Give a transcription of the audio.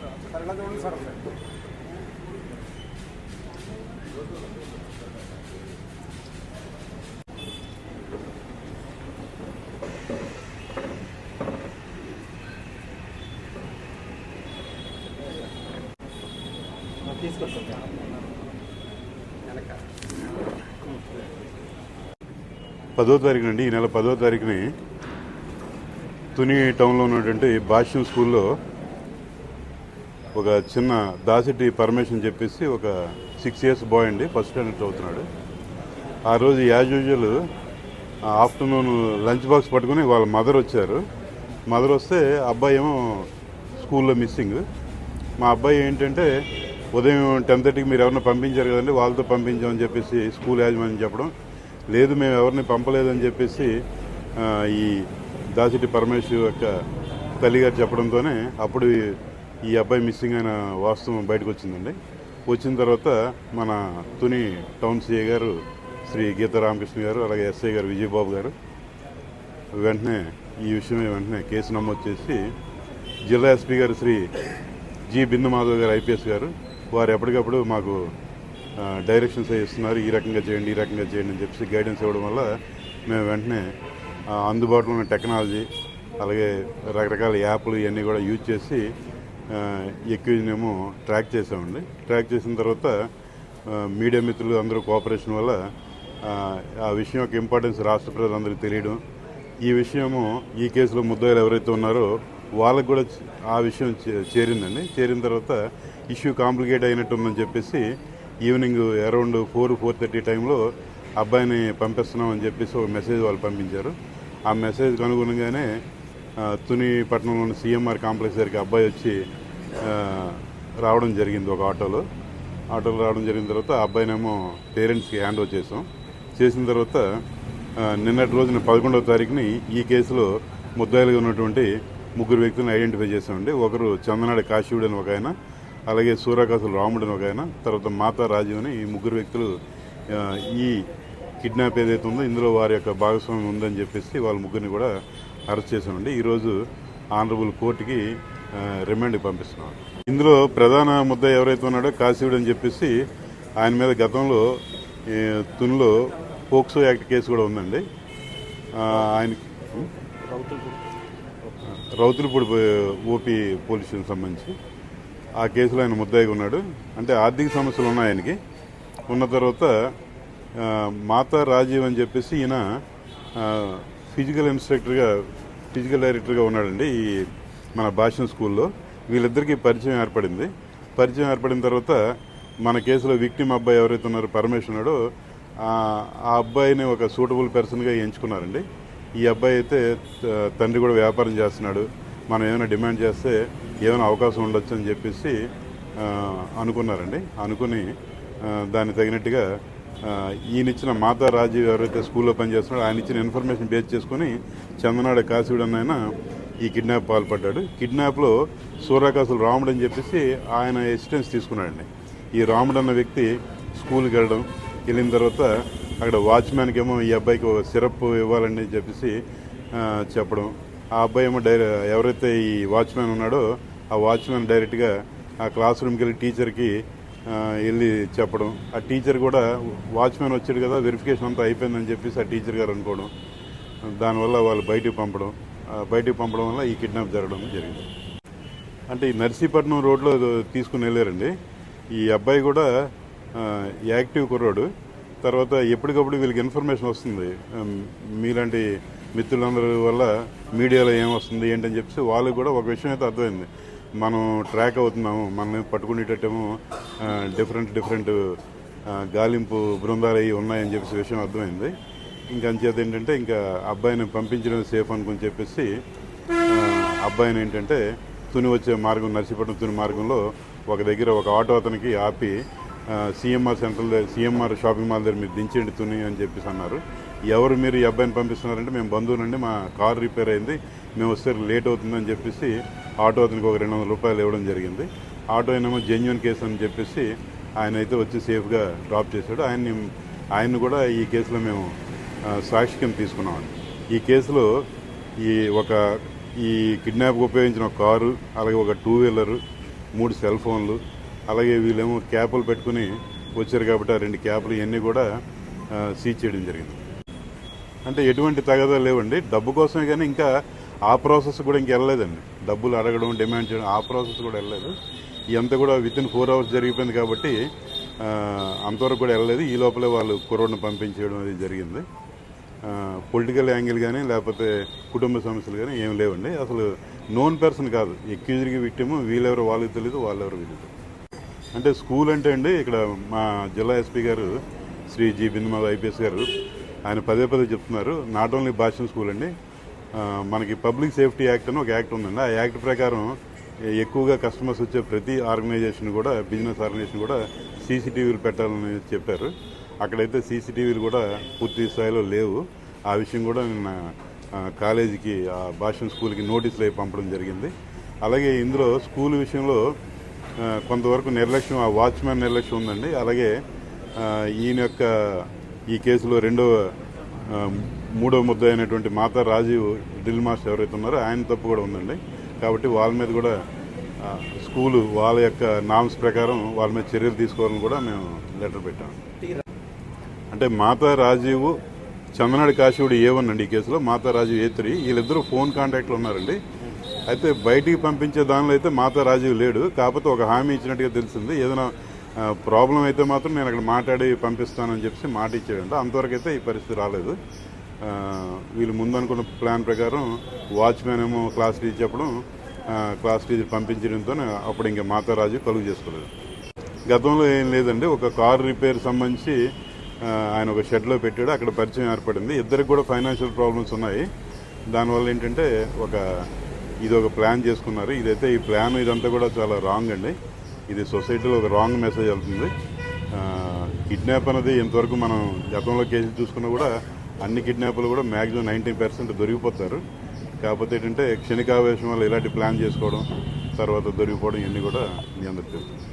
చూడండి సార్ పదో తారీఖు అండి ఈ నెల పదో తారీఖుని తుని టౌన్లో ఉన్నటువంటి భాష్యం స్కూల్లో ఒక చిన్న దాసిటి పర్మిషన్ చెప్పేసి ఒక సిక్స్ ఇయర్స్ బాయ్ అండి ఫస్ట్ స్టాండర్డ్ చదువుతున్నాడు. ఆ రోజు as usual afternoon lunch box పట్టుకుని వాళ్ళ మదర్ వచ్చారు. మదర్ వస్తే అబ్బాయి ఏమో స్కూల్లో మిస్సింగ్ మా అబ్బాయి ఏంటంటే ఉదయం టెన్ థర్టీకి మీరు ఎవరిని పంపించారు కదండి వాళ్ళతో పంపించామని చెప్పేసి స్కూల్ యాజమాన్యం చెప్పడం. లేదు మేము ఎవరిని పంపలేదని చెప్పేసి ఈ దాసిటి పరమేశ్వర్ యొక్క తల్లిగారు చెప్పడంతోనే అప్పుడు ఈ- అబ్బాయి మిస్సింగ్ అయిన వాస్తవం బయటకు వచ్చిందండి. వచ్చిన తర్వాత మన తుని టౌన్ సిఐ గారు శ్రీ గీతా రామకృష్ణ గారు అలాగే ఎస్ఐ గారు విజయబాబు గారు వెంటనే ఈ విషయమే వెంటనే కేసు నమోదు చేసి జిల్లా ఎస్పీ గారు శ్రీ జి బిందు మాధవ్ గారు ఐపీఎస్ గారు వారు ఎప్పటికప్పుడు మాకు డైరెక్షన్స్ ఇస్తున్నారు. ఈ రకంగా చేయండి ఈ రకంగా చేయండి అని చెప్పి గైడెన్స్ ఇవ్వడం వల్ల మేము వెంటనే అందుబాటులో ఉన్న టెక్నాలజీ అలాగే రకరకాల యాప్లు ఇవన్నీ కూడా యూజ్ చేసి ఎక్కువనేమో ట్రాక్ చేసామండి ట్రాక్ చేసిన తర్వాత మీడియా మిత్రులు అందరూ కోఆపరేషన్ వల్ల ఆ, విషయం యొక్క ఇంపార్టెన్స్ రాష్ట్ర ప్రజలందరికీ తెలియడం. ఈ విషయము ఈ కేసులో ముద్దాయిలు ఎవరైతే ఉన్నారో వాళ్ళకు కూడా ఆ విషయం చేరిందండి. చేరిన తర్వాత ఇష్యూ కాంప్లికేట్ అయినట్టు ఉందని చెప్పేసి evening around four four thirty టైంలో అబ్బాయిని పంపిస్తున్నామని చెప్పేసి ఒక మెసేజ్ వాళ్ళు పంపించారు. ఆ మెసేజ్కి అనుగుణంగానే తుని పట్టణంలోని సీఎంఆర్ కాంప్లెక్స్ దగ్గరికి అబ్బాయి వచ్చి రావడం జరిగింది ఒక ఆటోలో. ఆటోలో రావడం జరిగిన తర్వాత అబ్బాయినేమో పేరెంట్స్కి హ్యాండ్ ఓవర్ చేసాం చేసిన తర్వాత నిన్నటి రోజున పదకొండవ తారీఖుని ఈ కేసులో ముద్దాయిలుగా ఉన్నటువంటి ముగ్గురు వ్యక్తులను ఐడెంటిఫై చేశామండి. ఒకరు చందనాడ కాశీవుడు అని ఒక ఆయన అలాగే సూర్యకాసులు రాముడు అని ఒక ఆయన తర్వాత మాతా రాజీవ్ అని ఈ ముగ్గురు వ్యక్తులు ఈ కిడ్నాప్ ఏదైతే ఉందో ఇందులో వారి యొక్క భాగస్వామ్యం ఉందని చెప్పేసి వాళ్ళ ముగ్గురిని కూడా అరెస్ట్ చేశామండి. ఈరోజు ఆనరబుల్ కోర్టుకి రిమాండ్కి పంపిస్తున్నాం. ఇందులో ప్రధాన ముద్ద ఎవరైతే ఉన్నాడో కాశీవుడు అని చెప్పేసి ఆయన మీద గతంలో తునులో తునిలో పోక్సో యాక్ట్ కేసు కూడా ఉందండి. ఆయన రౌతులపూడి ఓపీ పోలీస్ సంబంధించి ఆ కేసులో ఆయన ముద్దాయిగా ఉన్నాడు. అంటే ఆర్థిక సమస్యలు ఉన్నాయి ఆయనకి. ఉన్న తర్వాత మాతా రాజీవ్ అని చెప్పేసి ఈయన ఫిజికల్ ఇన్స్ట్రక్టర్గా ఫిజికల్ డైరెక్టర్గా ఉన్నాడండి ఈ మన భాషణ స్కూల్లో. వీళ్ళిద్దరికీ పరిచయం ఏర్పడింది. పరిచయం ఏర్పడిన తర్వాత మన కేసులో విక్టిమ్ అబ్బాయి ఎవరైతే ఉన్నారో పరమేశ్వర్ ఉన్నాడో ఆ అబ్బాయిని ఒక సూటబుల్ పర్సన్గా ఎంచుకున్నారండి. ఈ అబ్బాయి అయితే తండ్రి కూడా వ్యాపారం చేస్తున్నాడు. మనం ఏమైనా డిమాండ్ చేస్తే ఏమైనా అవకాశం ఉండొచ్చు అని చెప్పేసి అనుకున్నారండి. అనుకుని దాన్ని తగినట్టుగా ఈయన ఇచ్చిన మాతా రాజీవ్ ఎవరైతే స్కూల్లో పనిచేస్తున్నాడో ఆయన ఇచ్చిన ఇన్ఫర్మేషన్ బేస్ చేసుకుని చందనాడ కాశీవుడు అన్న ఆయన ఈ కిడ్నాప్ పాల్పడ్డాడు. కిడ్నాప్లో సూర్యకాసులు రాముడు అని చెప్పేసి ఆయన అసిస్టెన్స్ తీసుకున్నాడండి. ఈ రాముడు అన్న వ్యక్తి స్కూల్కి వెళ్ళడం వెళ్ళిన తర్వాత అక్కడ వాచ్మ్యాన్కి ఏమో ఈ అబ్బాయికి ఒక సిరప్ ఇవ్వాలని చెప్పేసి చెప్పడం. ఆ అబ్బాయి ఏమో డైర ఎవరైతే ఈ వాచ్మ్యాన్ ఉన్నాడో ఆ వాచ్మ్యాన్ డైరెక్ట్గా ఆ క్లాస్ రూమ్కి వెళ్ళి టీచర్కి వెళ్ళి చెప్పడం. ఆ టీచర్ కూడా వాచ్మెన్ వచ్చాడు కదా వెరిఫికేషన్ అంతా అయిపోయిందని చెప్పేసి ఆ టీచర్ గారు అనుకోవడం. దానివల్ల వాళ్ళు బయటికి పంపడం. బయటికి పంపడం వల్ల ఈ కిడ్నాప్ జరగడం జరిగింది. అంటే ఈ నర్సీపట్నం రోడ్లో తీసుకుని వెళ్ళారండి. ఈ అబ్బాయి కూడా యాక్టివ్ కుర్రాడు. తర్వాత ఎప్పటికప్పుడు వీళ్ళకి ఇన్ఫర్మేషన్ వస్తుంది. మీలాంటి మిత్రులందరి వల్ల మీడియాలో ఏం వస్తుంది ఏంటని చెప్పేసి వాళ్ళకి కూడా ఒక విషయం అయితే అర్థమైంది. మనం ట్రాక్ అవుతున్నాము మనల్ని పట్టుకునేటట్టేమో డిఫరెంట్ డిఫరెంట్ గాలింపు బృందాలు అవి ఉన్నాయని చెప్పేసి విషయం అర్థమైంది. ఇంకా అంచేత ఏంటంటే ఇంకా అబ్బాయిని పంపించడం సేఫ్ అనుకుని చెప్పేసి అబ్బాయిని ఏంటంటే తుని వచ్చే మార్గం నర్సీపట్నం తుని మార్గంలో ఒక దగ్గర ఒక ఆటో అతనికి ఆపి CMR central CMR shopping mall దగ్గర మీరు దించండి తుని అని చెప్పేసి అన్నారు. ఎవరు మీరు ఈ అబ్బాయిని పంపిస్తున్నారంటే మేము బంధువులండి మా కార్ రిపేర్ అయింది. మేము వస్తే లేట్ అవుతుందని చెప్పేసి ఆటో అతనికి ఒక రెండు వందల రూపాయలు ఇవ్వడం జరిగింది. ఆటో ఏమో జెన్యున్ కేసు అని చెప్పేసి ఆయన అయితే వచ్చి సేఫ్గా డ్రాప్ చేశాడు. ఆయన్ని ఆయన్ని కూడా ఈ కేసులో మేము ఆ, సాక్షి కింద తీసుకున్నామండి. ఈ కేసులో ఈ ఒక ఈ కిడ్నాప్కి ఉపయోగించిన ఒక కారు అలాగే ఒక టూ వీలరు మూడు సెల్ ఫోన్లు అలాగే వీళ్ళేమో క్యాపులు పెట్టుకుని వచ్చారు కాబట్టి ఆ రెండు క్యాపులు ఇవన్నీ కూడా సీజ్ చేయడం జరిగింది. అంటే ఎటువంటి తగదాలు లేవండి. డబ్బు కోసమే కానీ ఇంకా ఆ ప్రాసెస్ కూడా ఇంక వెళ్ళలేదండి. డబ్బులు అడగడం డిమాండ్ చేయడం ఆ ప్రాసెస్ కూడా వెళ్ళలేదు. ఇదంతా కూడా విత్ ఇన్ ఫోర్ అవర్స్ జరిగిపోయింది కాబట్టి అంతవరకు కూడా వెళ్ళలేదు. ఈ లోపలే వాళ్ళు కుర్రోడ్ని పంపించేయడం అది జరిగింది. పొలిటికల్ యాంగిల్ కానీ లేకపోతే కుటుంబ సమస్యలు కానీ ఏం లేవండి. అసలు నోన్ పర్సన్ కాదు. ఎక్యూజ్కి విక్టిము వీళ్ళెవరో వాళ్ళకి తెలియదు వాళ్ళెవరు వీళ్ళు అంటే స్కూల్ అంటే అండి ఇక్కడ మా జిల్లా ఎస్పీ గారు శ్రీ జి బిందుమాల ఐపీఎస్ గారు ఆయన పదే పదే చెప్తున్నారు. నాట్ ఓన్లీ భాషణ స్కూల్ అండి. మనకి పబ్లిక్ సేఫ్టీ యాక్ట్ అని ఒక యాక్ట్ ఉందండి. ఆ యాక్ట్ ప్రకారం ఎక్కువగా కస్టమర్స్ వచ్చే ప్రతి ఆర్గనైజేషన్ కూడా బిజినెస్ ఆర్గనైజేషన్ కూడా సీసీటీవీలు పెట్టాలని చెప్పారు. అక్కడైతే సీసీటీవీలు కూడా పూర్తి స్థాయిలో లేవు. ఆ విషయం కూడా నిన్న కాలేజీకి ఆ భాషణ స్కూల్కి నోటీసులు అవి పంపడం జరిగింది. అలాగే ఇందులో స్కూల్ విషయంలో కొంతవరకు నిర్లక్ష్యం ఆ వాచ్మ్యాన్ నిర్లక్ష్యం ఉందండి. అలాగే ఈయన యొక్క ఈ కేసులో రెండవ మూడో ముద్ద అయినటువంటి మాతా రాజీవ్ డ్రిల్ మాస్టర్ ఎవరైతే ఉన్నారో ఆయన తప్పు కూడా ఉందండి. కాబట్టి వాళ్ళ మీద కూడా స్కూలు వాళ్ళ యొక్క నామ్స్ ప్రకారం వాళ్ళ మీద చర్యలు తీసుకోవాలని కూడా మేము లెటర్ పెట్టాం. అంటే మాతా రాజీవ్ చందనాడి కాశీవుడు ఏ వన్ అండి ఈ కేసులో? Matha Rajeev A three? వీళ్ళిద్దరూ ఫోన్ కాంటాక్ట్లో ఉన్నారండి. అయితే బయటికి పంపించే దానిలో అయితే మాతా రాజీవ్ లేడు. కాకపోతే ఒక హామీ ఇచ్చినట్టుగా తెలిసింది. ఏదైనా ప్రాబ్లం అయితే మాత్రం నేను అక్కడ మాట్లాడి పంపిస్తానని చెప్పి మాట ఇచ్చాడంట. అంతవరకు అయితే ఈ పరిస్థితి రాలేదు. వీళ్ళు ముందు అనుకున్న ప్లాన్ ప్రకారం వాచ్మెన్ ఏమో క్లాస్ టీచర్ చెప్పడం క్లాస్ టీచర్ పంపించడంతో అప్పుడు ఇంకా మాతారాజు కలుగు చేసుకోలేదు. గతంలో ఏం లేదండి ఒక కార్ రిపేర్ సంబంధించి ఆయన ఒక షెడ్లో పెట్టాడు. అక్కడ పరిచయం ఏర్పడింది. ఇద్దరికి కూడా ఫైనాన్షియల్ ప్రాబ్లమ్స్ ఉన్నాయి. దానివల్ల ఏంటంటే ఒక ఇది ఒక ప్లాన్ చేసుకున్నారు. ఇదైతే ఈ ప్లాన్ ఇదంతా కూడా చాలా రాంగ్ అండి. ఇది సొసైటీలో ఒక రాంగ్ మెసేజ్ వెళ్తుంది. కిడ్నాప్ అనేది ఇంతవరకు మనం గతంలో కేసులు చూసుకున్నా కూడా అన్ని కిడ్నాప్లు కూడా మ్యాక్సిమం నైంటీ పర్సెంట్ దొరికిపోతారు. కాకపోతే ఏంటంటే క్షణికావేశం వల్ల ఇలాంటి ప్లాన్ చేసుకోవడం తర్వాత దొరికిపోవడం ఇవన్నీ కూడా మీ అందరికీ తెలుస్తుంది